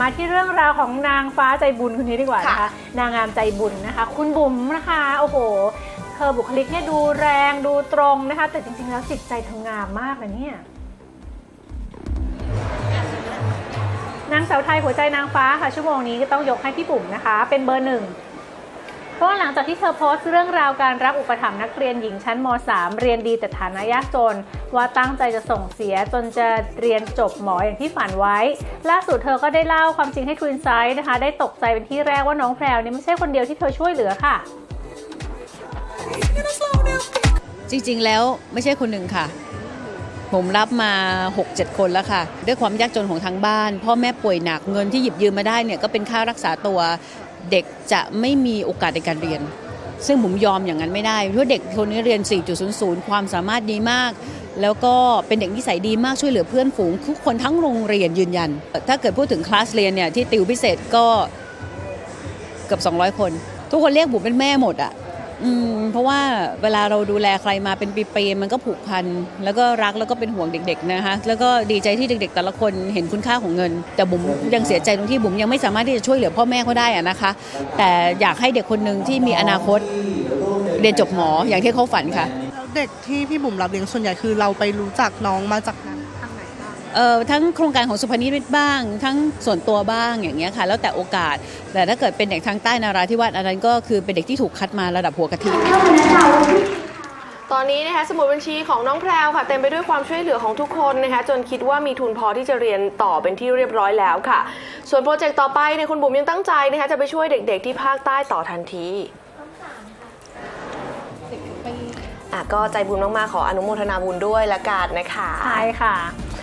มาที่เรื่องราวของนางฟ้าใจบุญคนนี้ดีกว่านะคะค่ะนางงามใจบุญนะคะ คุณบุ๋มนะคะ โอ้โห เธอบุคลิกเนี่ยดูแรงดูตรงนะคะ แต่จริงๆแล้วจิตใจเธองามมากนะเนี่ยนางสาวไทยหัวใจนางฟ้าค่ะชั่วโมงนี้ก็ต้องยกให้พี่บุ๋มนะคะ เป็นเบอร์หนึ่ง เพราะหลังจากที่เธอโพสต์เรื่องราวการรับอุปถัมภ์นักเรียนหญิงชั้นม .3 เรียนดีแต่ฐานะยากจน ว่าตั้งใจจะส่งเสียจนจะเรียนจบหมออย่างที่ฝันไว้ ล่าสุดเธอก็ได้เล่าความจริงให้ทวินไซด์นะคะ ได้ตกใจเป็นที่แรกว่าน้องแพรวนี่ไม่ใช่คนเดียวที่เธอช่วยเหลือค่ะ จริงๆแล้วไม่ใช่คนหนึ่งค่ะ ผมรับมา 6-7 คนแล้วค่ะ ด้วยความยากจนของทางบ้าน พ่อแม่ป่วยหนักเงินที่หยิบยืมมาได้เนี่ยก็เป็นค่ารักษาตัว เด็กจะไม่มีโอกาสในการเรียน ซึ่งผมยอมอย่างนั้นไม่ได้เพราะเด็กคนนี้เรียน 4.00 ความสามารถดีมาก แล้วก็เป็นเด็กนิสัยดีมากช่วยเหลือเพื่อนฝูง ทุกคนทั้งโรงเรียนยืนยัน ถ้าเกิดพูดถึงคลาสเรียนเนี่ยที่ติวพิเศษก็เกือบ200 คน ทุกคนเรียกผมเป็นแม่หมดอะ อืมเพราะว่าเวลาเราดูแลใครมาเป็นปีๆมันก็ผูกพันแล้วก็รักแล้วก็เป็นห่วงเด็กๆนะคะแล้วก็ดีใจที่เด็กๆ แต่ละคนเห็นคุณค่าของเงิน แต่บุ๋มยังเสียใจตรงที่บุ๋มยังไม่สามารถที่จะช่วยเหลือพ่อแม่เขาได้อะนะคะ แต่อยากให้เด็กคนหนึ่งที่มีอนาคตเรียนจบหมออย่างที่เขาฝันค่ะ แล้วเด็กที่พี่บุ๋มรับเลี้ยงส่วนใหญ่คือเราไปรู้จักน้องมาจากนั้น ทางไหนบ้างเอ่อทั้งโครงการของสุพรรณิมิตบ้าง ทั้งส่วนตัวบ้างอย่างเงี้ยค่ะแล้วแต่โอกาส แต่ถ้าเกิดเป็นเด็กทางใต้นาราธิวาสอันนั้นก็คือเป็นเด็กที่ถูกคัดมาระดับหัวกะทิตอนนี้นะคะสมุดบัญชีของน้องแพรวค่ะเต็มไปด้วยความช่วยเหลือของทุกคนนะคะจนคิดว่ามีทุนพอที่จะเรียนต่อเป็นที่เรียบร้อยแล้วค่ะ ส่วนโปรเจกต์ต่อไปเนี่ยคุณบุ๋มยังตั้งใจนะคะจะไปช่วยเด็ก ๆ ที่ภาคใต้ต่อทันทีอะก็ใจบุญมากๆขออนุโมทนาบุญด้วยละกันนะคะใช่ค่ะ